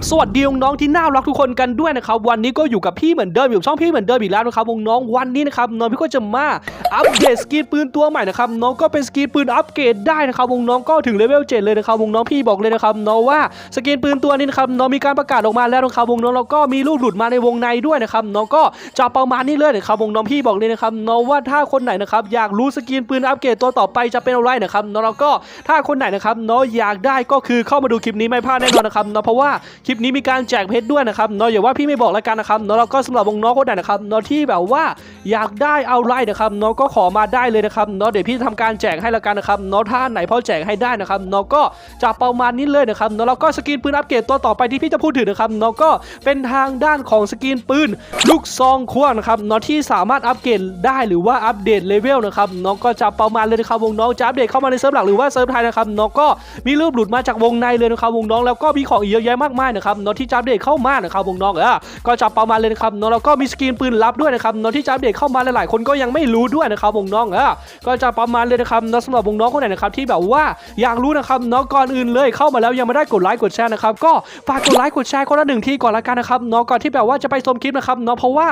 บสวัสดีน้องๆที่น่ารักทุกคนกันด้วยนะครับวันนี้ก็อยู่กับพี่เหมือนเดิมอยู่ช่องพี่เหมือนเดิมอีกแล้วนะครับน้องๆวันนี้นะครับน้องพี่ก็จะมาอัปเดตสกินปืนตัวใหม่นะครับน้องก็เป็นสกินปืนอัปเกรดได้นะครับน้องก็ถึงเลเวล7เลยนะครับน้องพี่บอกเลยนะครับน้องว่าสกินปืนตัวนี้นะครับน้องมีการประกาศออกมาแล้วนะครับน้องๆแล้วก็มีรูปหลุดมาในวงในด้วยนะครับน้องก็จะประมาณนี้เลยนะครับน้องพี่บอกเลยนะครับน้องว่าถ้าคนไหนนะครับอยากรู้สกินปืนอัปเกรดตัวต่อไปจะเป็นอะไรนะครับน้องแล้วก็ถ้าคนไหนนะครับน้องอยากได้ก็คือเข้ามาดูคลิปนี้ไม่พลาดแน่นอนนะครับเนาะเพราะว่าคลิปนี้มีการแจกเพชรด้วยนะครับเนาะอย่าว่าพี่ไม่บอกแล้วกันนะครับเนาะแล้วก็สำหรับวงน้องคนไหนนะครับเนาะที่แบบว่าอยากได้เอาไรนะครับเนาะก็ขอมาได้เลยนะครับเนาะเดี๋ยวพี่ทำการแจกให้แล้วกันนะครับเนาะถ้าไหนพอแจกให้ได้นะครับเนาะก็จะประมาณนี้เลยนะครับเนาะแล้วก็สกินปืนอัปเกรดตัวต่อไปที่พี่จะพูดถึงนะครับเนาะก็เป็นทางด้านของสกินปืนลูกซองควงนะครับเนาะที่สามารถอัปเกรดได้หรือว่าอัปเดตเลเวลนะครับเนาะก็จะประมาณเลยนะครับวงน้องจะอัปเดตเข้ามาในเซิร์ฟหลักหรือว่าเซิร์ฟไทยนะครับเนาะก็มีรูปหลุดมาจากวงในเลยนะครับวงน้องแล้วก็มีของเยอะแยะมากมายนะครับเนาะที่จะอัปเดตเข้ามานะครับวงน้องเออก็จะประมาณเลยนะครับเนาะแล้วก็มีสกินปืนลับด้วยนะครับเนาะที่จะอัปเดตเข้ามาหลายๆ คนก็ยังไม่รู้ด้วยนะครับวงน้องเออก็จะประมาณเลยนะครับเนาะสำหรับวงน้องคนไหนนะครับที่แบบว่าอยากรู้นะครับเนาะก่อนอื่นเลยเข้ามาแล้วยังไม่ได้กดไลค์กดแชร์นะครับก็ฝากกดไลค์กดแชร์คนละหนึ่งที่ก่อนละกันนะครับเนาะก่อนที่แบบว่าจะไปชมคลิปนะครับเนาะเพราะว่า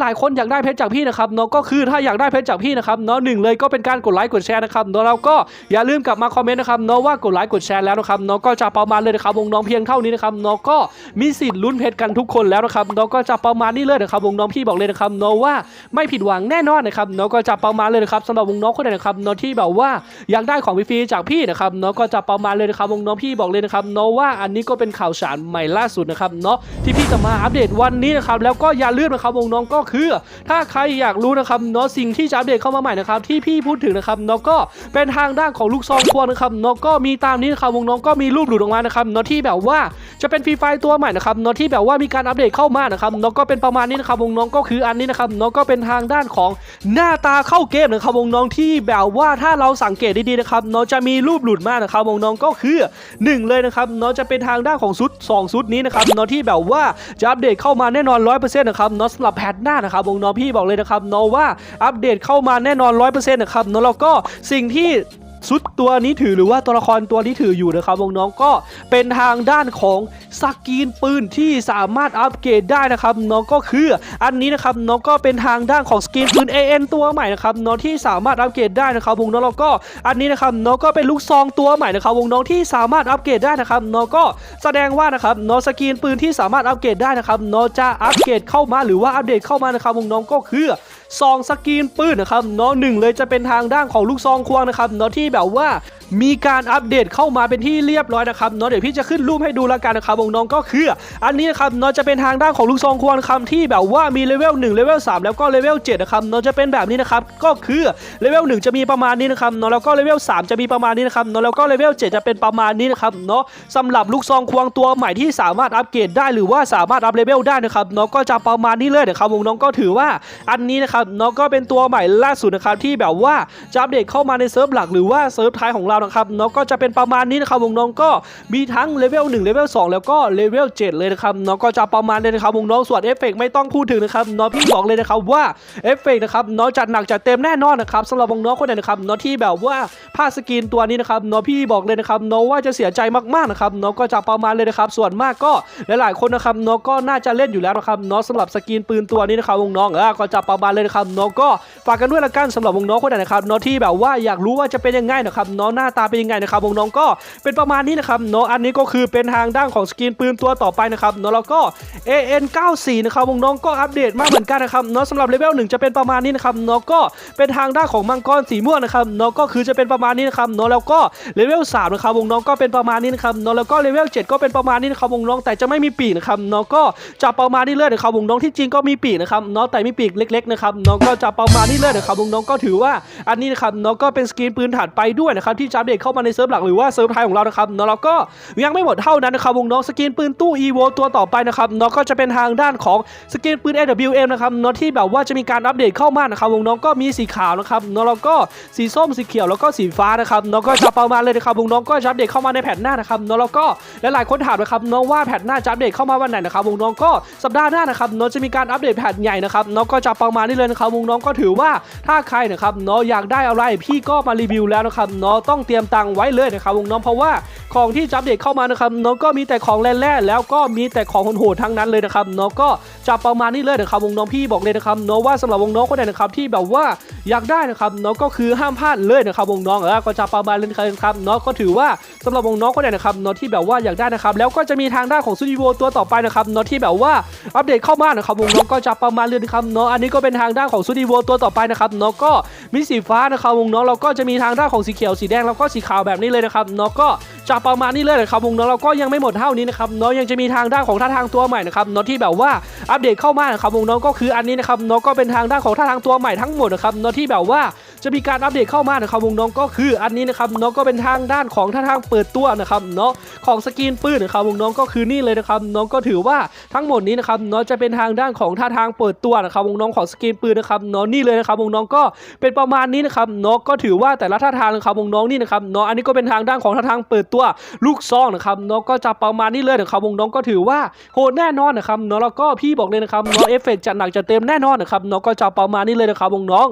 หลายๆ คนอยากได้เพชรจากพี่นะครับเนาะก็คือถ้าอยากได้เพชรจากพี่นะครับเนาะหนึ่งเลยก็เป็นการกดไลค์กดแชร์นะครับเนาะแล้วก็อย่าลืมกลับมาคอมเมนต์นะครับเนาะว่ากดไลค์กดแชร์แล้วนะครับเนาะก็จะประมาณเลยนะครับวงน้องเพียงเท่านี้นะครับเนาะก็มีสิทธิ์ลุ้นเพชรกันทุกคนแล้วนะครับเนาก็จะประมาณนี้เลยนะครับวงน้องพี่บอกเลยนะครับเนาะว่าไม่ผิดหวังแน่นอนนะครับเนาก็จะประมาณเลยนะครับสำหรับวงน้องคนไหนนะครับเนาะที่แบบว่าอยากได้ของฟรีจากพี่นะครับเนาะก็จะประมาณเลยนะครับวงน้องพี่บอกเลยนะครับเนาะว่าอันนี้ก็เป็นข่าวสารใหม่ล่าสุดนะครับเนาะที่พี่จะมาอัปเดตวันนี้นะครับแล้วก็อย่าลืมนะครับวงน้องก็คือ ถ้าใครอยากรู้นะครับเนาะสิ่งที่จะอัปเดตเข้ามาใหม่นะครับที่พี่พูดถึงนะครับเนาะก็เป็นทางด้านของลูกซองควงนะครับเนาะก็มีตามนี้นะครับวงน้องก็มีรูปหลุดออกมานะครับเนาะที่แบบว่าจะเป็นฟรีไฟตัวใหม่นะครับเนาะที่แบบว่ามีการอัปเดตเข้ามานะครับเนาะก็เป็นประมาณนี้นะครับวงน้องก็คืออันนี้นะครับเนาะก็เป็นทางด้านของหน้าตาเข้าเกมนะครับวงน้องที่แบบว่าถ้าเราสังเกตดีๆนะครับเนาะจะมีรูปหลุดมากนะครับวงน้องก็คือหนึ่งเลยนะครับเนาะจะเป็นทางด้านของซุดสองซุดนี้นะครับเนาะที่แบบว่าจะอัปเดตเข้ามาแน่นอน 100%นะครับเนาะสำหรับแพทหน้านะครับวงน้องพี่บอกเลยนะครับเนาะว่าอัปเดตเข้ามาแน่นอน 100%นะครับเนาะแล้วก็สิ่งที่ ชุดตัวนี้ถือหรือว่าตัวละครตัวนี้ถืออยู่นะครับวงน้องก็เป็นทางด้านของสกินปืนที่สามารถอัปเกรดได้นะครับน้องก็คืออันนี้นะครับน้องก็เป็นทางด้านของสกินปืน AN ตัวใหม่นะครับน้องที่สามารถอัปเกรดได้นะครับวงน้องแล้วก็อันนี้นะครับน้องก็เป็นลูกซองตัวใหม่นะครับวงน้องที่สามารถอัปเกรดได้นะครับน้องก็แสดงว่านะครับน้องสกินปืนที่สามารถอัปเกรดได้นะครับน้องจะอัปเกรดเข้ามาหรือว่าอัปเดตเข้ามานะครับวงน้องก็คือ ซองสกรีนปืนนะครับเนาะหนึ่งเลยจะเป็นทางด้านของลูกซองควงนะครับเนาะที่แบบว่ามีการอัปเดตเข้ามาเป็นที่เรียบร้อยนะครับเนาะเดี๋ยวพี่จะขึ้นรูปให้ดูแล้วกันนะครับวงน้องก็คืออันนี้นะครับเนาะจะเป็นทางด้านของลูกซองควงนครับที่แบบว่ามีเลเวล1เลเวล3แล้วก็เลเวล7นะครับเนาะจะเป็นแบบนี้นะครับก็คือเลเวล1จะมีประมาณนี้นะครับเนาะแล้วก็เลเวล3จะมีประมาณนี้นะครับเนาะแล้วก็เลเวล7จะเป็นประมาณนี้นะครับเนาะสำหรับลูกซองควงตัวใหม่ที่สามารถอัปเกรดได้หรือว่าสามารถอัพเลเวลได้นะครับเนาะก็จะประมาณนี้เลยนะครับวงน้องก็ถือว่าอันนี้นะครับเนาะก็เป็นตัวใหม่ล่าสุดนะครับที่แบบว่าจะอัปเดตเข้ามาในเซิร์ฟหลักหรือว่าเซิร์ฟไทยของเรานะครับเนาะก็จะเป็นประมาณนี้นะครับวงน้องก็มีทั้งเลเวล1เลเวล2แล้วก็เลเวล7เลยนะครับเนาะก็จะประมาณเลยนะครับวงน้องส่วนเอฟเฟกต์ไม่ต้องพูดถึงนะครับเนาะพี่บอกเลยนะครับว่าเอฟเฟกต์นะครับเนาะจัดหนักจัดเต็มแน่นอนนะครับสำหรับวงน้องคนไหนนะครับเนาะที่แบบว่าผ้าสกินตัวนี้นะครับเนาะพี่บอกเลยนะครับเนาะว่าจะเสียใจมากๆนะครับเนาะก็จะประมาณเลยนะครับส่วนมากก็หลายๆคนนะครับเนาะก็น่าจะเล่นอยู่แล้วนะครับเนาะสำหรับสกินปืนตัวนี้นะครับวงน้องเออก็จะประมาณเลยนะครับเนาะก็ฝากกันด้วยละกันสำหรับวงน้องคนไหนนะครับเนาะที่แบบว่าอยากรู้ว่าจะเป็นยังไงนะครับเนาะน้าตาเป็นยังไงนะครับวงน้องก็เป็นประมาณนี้นะครับเนาะอันนี้ก็คือเป็นทางด้านของสกินปืนตัวต่อไปนะครับเนาะแล้วก็ AN 94 นะครับวงน้องก็อัปเดตมากเหมือนกันนะครับเนาะสำหรับเลเวล1จะเป็นประมาณนี้นะครับเนาะก็เป็นทางด้านของมังกรสีม่วงนะครับเนาะก็คือจะเป็นประมาณนี้นะครับเนาะแล้วก็เลเวล3นะครับวงน้องก็เป็นประมาณนี้นะครับเนาะแล้วก็เลเวล7ก็เป็นประมาณนี้นะครับวงน้องแต่จะไม่มีปีกนะครับเนาะก็จะประมาณนี้เลยนะครับวงน้องที่จริงก็มีปีกนะครับเนาะแต่มีปีกเล็กๆนะครับเนาะก็จะประมาณนี้เลยนะครับวงน้องก็ถือว่าอันนี้นะครับเนาะก็เป็นสกินปืนถัดไปด้วยนะครับที่จะอัปเดตเข้ามาในเซิร์ฟหลักหรือว่าเซิร์ฟไทยของเรานะครับเนาะแล้วก็ยังไม่หมดเท่านั้นนะครับวงน้องสกินปืนตู้ EVO ตัวต่อไปนะครับเนาะก็จะเป็นทางด้านของสกินปืน AWM นะครับเนาะที่แบบว่าจะมีการอัปเดตเข้ามานะครับวงน้องก็มีสีขาวนะครับเนาะแล้วก็สีส้มสีเขียวแล้วก็สีฟ้านะครับเนาะก็จะประมาณเลยนะครับวงน้องก็จะอัปเดตเข้ามาในแผ่นหน้านะครับเนาะแล้วก็หลายๆคนถามนะครับเนาะว่าแผ่นหน้าจะอัปเดตเข้ามาวันไหนนะครับวงน้องก็สัปดาห์หน้านะครับเนาะจะมีการอัปเดตแผ่นใหญ่นะครับเนาะก็จะประมาณนี้เลยนะครับวงน้องก็ถือว่าถ้าใครนะครับเนาะอยากได้อะไรพี่ก็มารีวิวแล้วนะครับเนาะต้องเตรียมตังค์ไว้เลยนะครับวงน้องเพราะว่าของที่จะอัปเดตเข้ามานะครับน้องก็มีแต่ของแร่ๆแล้วก็มีแต่ของโหดๆทั้งนั้นเลยนะครับน้องก็จะประมาณนี้เลยนะครับวงน้องพี่บอกเลยนะครับน้องว่าสำหรับวงน้องคนไหนนะครับที่แบบว่าอยากได้นะครับน้องก็คือห้ามพลาดเลยนะครับวงน้องเออก็จะประมาณนี้ครับน้องก็ถือว่าสำหรับวงน้องคนไหนนะครับน้องที่แบบว่าอยากได้นะครับแล้วก็จะมีทางด้านของซูนิโวตัวต่อไปนะครับน้องที่แบบว่าอัปเดตเข้ามานะครับวงน้องก็จะประมาณนี้นะครับน้องอันนี้ก็เป็นทางด้านของซูนิโวตัวต่อไปนะครับน้องก็มีสีฟ้านะครับวงน้องเราก็จะมีทางด้านของสีเขียวสีแดงแล้วก็สีขาวแบบนี้เลยนะครับน้องก็จากประมาณนี้เลยนะครับวงน้องเราก็ยังไม่หมดเท่านี้นะครับน้องยังจะมีทางด้านของท่าทางตัวใหม่นะครับน้องที่แบบว่าอัปเดตเข้ามานะครับวงน้องก็คืออันนี้นะครับน้องก็เป็นทางด้านของท่าทางตัวใหม่ทั้งหมดนะครับน้องที่แบบว่า จะมีการอัปเดตเข้ามานะครับวงน้องก็คืออันนี้นะครับน้องก็เป็นทางด้านของท่าทางเปิดตัวนะครับเนาะของสกินปืนนะครับวงน้องก็คือนี่เลยนะครับน้องก็ถือว่าทั้งหมดนี้นะครับน้องจะเป็นทางด้านของท่าทางเปิดตัวนะครับวงน้องของสกินปืนนะครับน้องนี่เลยนะครับวงน้องก็เป็นประมาณนี้นะครับน้องก็ถือว่าแต่ละท่าทางนะครับวงน้องนี่นะครับน้องอันนี้ก็เป็นทางด้านของท่าทางเปิดตัวลูกซองนะครับน้องก็จะประมาณนี้เลยนะครับวงน้องก็ถือว่าโหดแน่นอนนะครับน้องแล้วก็พี่บอกเลยนะครับน้องเอฟเฟกต์จัดหนักจัดเต็มแน่นอนนะครับน้องก็จะประมาณนี้เลยนะครับวงน้อง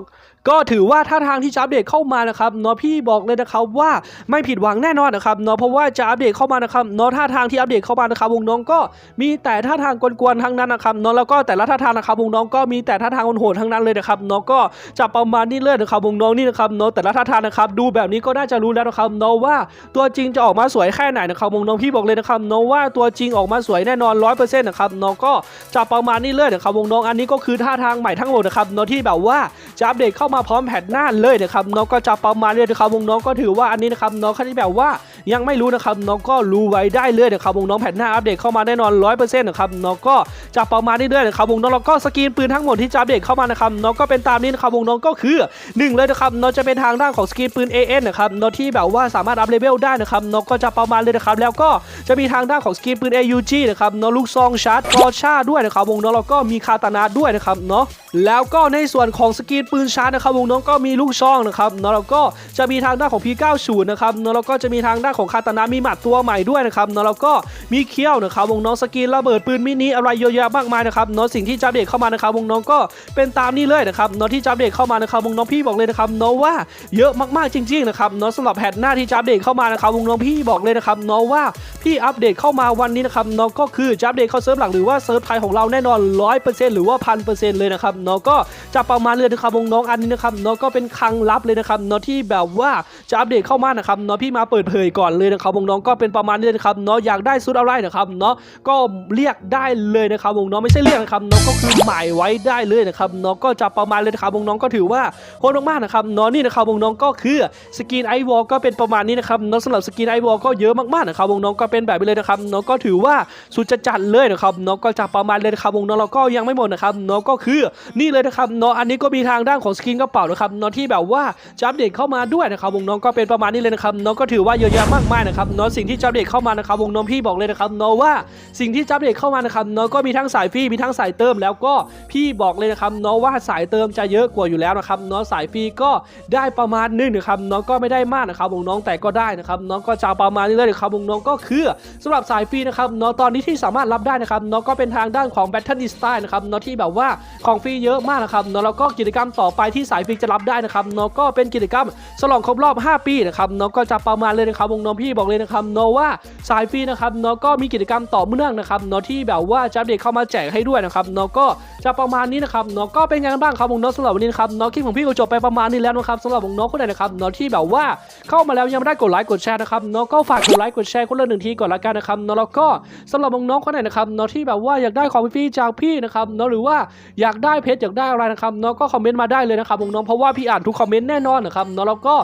ก็ถือว่าท่าทางที่จะอัปเดตเข้ามานะครับเนาะพี่บอกเลยนะครับว่าไม่ผิดหวังแน่นอนนะครับเนาะเพราะว่าจะอัปเดตเข้ามานะครับเนาะท่าทางที่อัปเดตเข้ามานะครับวงน้องก็มีแต่ท่าทางกวนๆทั้งนั้นนะครับเนาะแล้วก็แต่ละท่าทางนะครับวงน้องก็มีแต่ท่าทางโหดทั้งนั้นเลยนะครับเนาะก็จะประมาณนี้เลยนะครับวงน้องนี่นะครับเนาะแต่ละท่าทางนะครับดูแบบนี้ก็น่าจะรู้แล้วนะครับเนาะว่าตัวจริงจะออกมาสวยแค่ไหนนะครับวงน้องพี่บอกเลยนะครับเนาะว่าตัวจริงออกมาสวยแน่นอนร้อยเปอร์เซ็นต์นะครับเนาะก็จะประมาณนี้เลยนะครับวงน้องอันนี้ก็คือท่าทางใหม่ทั้งหมดนะครับเนาะที่แบบว่าจะอัปเดตเข้ามาพร้อมแผ่นหน้าเลยนะครับน้องก็จะประมาณเลยนะครับวงน้องก็ถือว่าอันนี้นะครับน้องเขาที่แบบว่า ยังไม่รู้นะครับน้องก็รู้ไว้ได้เลยนะครับวงน้องแผ่นหน้าอัปเดตเข้ามาแน่นอนร้อยเปอร์เซ็นต์นะครับน้องก็จะประมาณนี้เลยนะครับวงน้องแล้วก็สกรีนปืนทั้งหมดที่จะอัปเดตเข้ามานะครับน้องก็เป็นตามนี้นะครับวงน้องก็คือหนึ่งเลยนะครับน้องจะเป็นทางด้านของสกรีนปืน AN นะครับน้องที่แบบว่าสามารถอัพเลเวลได้นะครับน้องก็จะประมาณเลยนะครับแล้วก็จะมีทางด้านของสกรีนปืน AUG นะครับน้องลูกซองชาร์จกอชาด้วยนะครับวงน้องแล้วก็มีคาตานาด้วยนะครับเนาะแล้วก็ในส่วนของสกรีนปืนชาร์จนะครับวงน้องก็มีลูกซองนะครับเนาะแล้วก็จะมีทางด้านของ P90 นะครับเนาะแล้วก็จะมีทางด้านของคาตานามีหมัดตัวใหม่ด้วยนะครับเนาะแล้วก็มีเคี้ยวนะครับวงน้องสกรีนระเบิดปืนมินิอะไรเยอะแยะมากมายนะครับเนาะสิ่งที่จะอัปเดตเข้ามานะครับวงน้องก็เป็นตามนี้เลยนะครับเนาะที่จะอัปเดตเข้ามานะครับวงน้องพี่บอกเลยนะครับเนาะว่าเยอะมากๆจริงๆนะครับเนาะสำหรับแพทหน้าที่จะอัปเดตเข้ามานะครับวงน้องพี่บอกเลยนะครับเนาะว่าพี่อัปเดตเข้ามาวันนี้นะครับเนาะก็คือจะอัปเดตเข้าเซิร์ฟหลักหรือว่าเซิร์ฟไทยของเราแน่นอน100%หรือว่าพันเปอร์เซ็นต์เลยนะครับเนาะก็จะประมาณเลยนะครับวงน้องอันนี้นะครับเนาะก็เป็นคลังลับเลยนะครับเนาะที่แบบว่าจะอัปเดตเข้ามานะครับเนาะพี่มาเปิดเผยก่อน่อนเลยนะครับวงน้องก็เป็นประมาณนี้นะครับเนาะอยากได้ชุดอะไรนะครับเนาะก็เรียกได้เลยนะครับวงน้องไม่ใช่เรียกนะครับเนาะก็คือหมายไว้ได้เลยนะครับเนาะก็จะประมาณเลยนะครับวงน้องก็ถือว่าโหดมากๆนะครับเนาะนี่นะครับวงน้องก็คือสกินไอวอลก็เป็นประมาณนี้นะครับเนาะสำหรับสกินไอวอลก็เยอะมากๆนะครับวงน้องก็เป็นแบบนี้เลยนะครับเนาะก็ถือว่าสุดจะจัดเลยนะครับเนาะก็จะประมาณเลยนะครับวงน้องเราก็ยังไม่หมดนะครับเนาะก็คือนี่เลยนะครับเนาะอันนี้ก็มีทางด้านของสกินกระเป๋านะครับเนาะที่แบบว่าจะอัปเดตเข้ามาด้วยนะครับวงน้องก็เป็นประมาณนี้เลยนะครับเนาะก็ถือว่าเยอะแยะมากมายนะครับเนาะสิ่งที่จะอัปเดตเข้ามานะครับวงน้องพี่บอกเลยนะครับเนาะว่าสิ่งที่จะอัปเดตเข้ามานะครับเนาะก็มีทั้งสายฟรีมีทั้งสายเติม แล้วก็พี่บอกเลยนะครับเนาะว่าสายเติมจะเยอะกว่าอยู่แล้วนะครับเนาะสายฟรีก็ได้ประมาณนึงนะครับเนาะก็ไม่ได้มากนะครับวงน้องแต่ก็ได้นะครับเนาะก็จะประมาณนี้เลยนะครับวงน้องก็คือสำหรับสายฟรีนะครับเนาะตอนนี้ที่สามารถรับได้นะครับเนาะก็เป็นทางด้านของ Battle d i s t y นะครับเนาะที่แบบว่าของฟรีเยอะมากนะครับเนาะแล้วก็กิจกรรมต่อไปที่สายฟรีจะรับได้นะครับเนาะก็เป็นกิจกรรมฉลองครบรอบ 5 ปีนะครับเนาะก็จะประมาณเลยนะครับวงน้องพี่บอกเลยนะครับเนาะว่าสายฟรีนะครับเนาะก็มีกิจกรรมต่อเนื่องนะครับเนาะที่แบบว่าจะอัปเดตเข้ามาแจกให้ด้วยนะครับเนาะก็จะประมาณนี้นะครับเนาะก็เป็นไงกันบ้างครับวงน้องสำหรับวันนี้นะครับเนาะคลิปของพี่ก็จบไปประมาณนี้แล้วนะครับสำหรับวงน้องคนไหนนะครับเนาะที่แบบว่าเข้ามาแล้วยังไม่ได้กดไลค์กดแชร์นะครับเนาะก็ฝากกดไลค์กดแชร์คนละหนึ่งทีก่อนละกันนะครับเนาะแล้วก็สำหรับวงน้องคนไหนนะครับเนาะที่แบบว่าอยากได้ของฟรีจากพี่นะครับเนาะหรือว่าอยากได้เพชรอยากได้อะไรนะครับเนาะก็คอมเมนต์มาได้เลยนะครับวงน้องเพราะว่าพี่อ่านทุกคอมเมนต์แน่นอนนะครับเนาะแล้วก็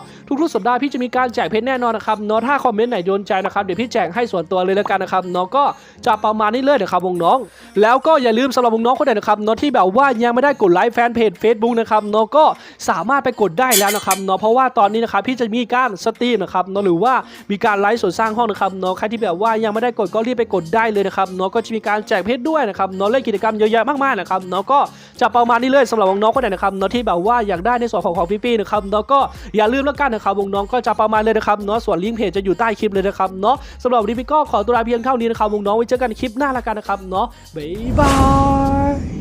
ทุกๆสัปดาห์พี่จะมีการแจกเพชรแน่นอนนะครับเนาะถ้าคอมเมนต์ไหนโดนใจนะครับเดี๋ยวพี่แจกให้ส่วนตัวเลยแล้วกันนะครับเนาะก็จะประมาณนี้เลยนะครับวงน้อง แล้วก็อย่าลืมสำหรับวงน้องคนไหนนะครับเนาะที่แบบว่ายังไม่ได้กดไลค์แฟนเพจ Facebook นะครับเนาะก็สามารถไปกดได้แล้วนะครับเนาะเพราะว่าตอนนี้นะครับพี่จะมีการสตรีมนะครับเนาะหรือว่ามีการไลฟ์สดสร้างห้องนะครับเนาะใครที่แบบว่ายังไม่ได้กดก็รีบไปกดได้เลยนะครับเนาะก็จะมีการแจกเพชรด้วยนะครับเนาะเล่นกิจกรรมเยอะแยะมากๆนะครับเนาะก็จะประมาณนี้เลยสำหรับวงน้องคนไหนนะครับเนาะที่แบบว่าอยากได้ในส่วนของของพี่ๆนะครับเนาะก็อย่าลืมแล้วกันนะครับวงน้องก็จะประมาณเลยนะครับเนาะส่วนลิงก์เพจจะอยู่ใต้คลิปเลยนะครับเนาะสำหรับวันนี้พี่ก็ขอตัวลาเพียงเท่านี้นะครับวงน้องไว้เจอกันคลิปหน้าละกันนะครับเนาะบ๊ายบาย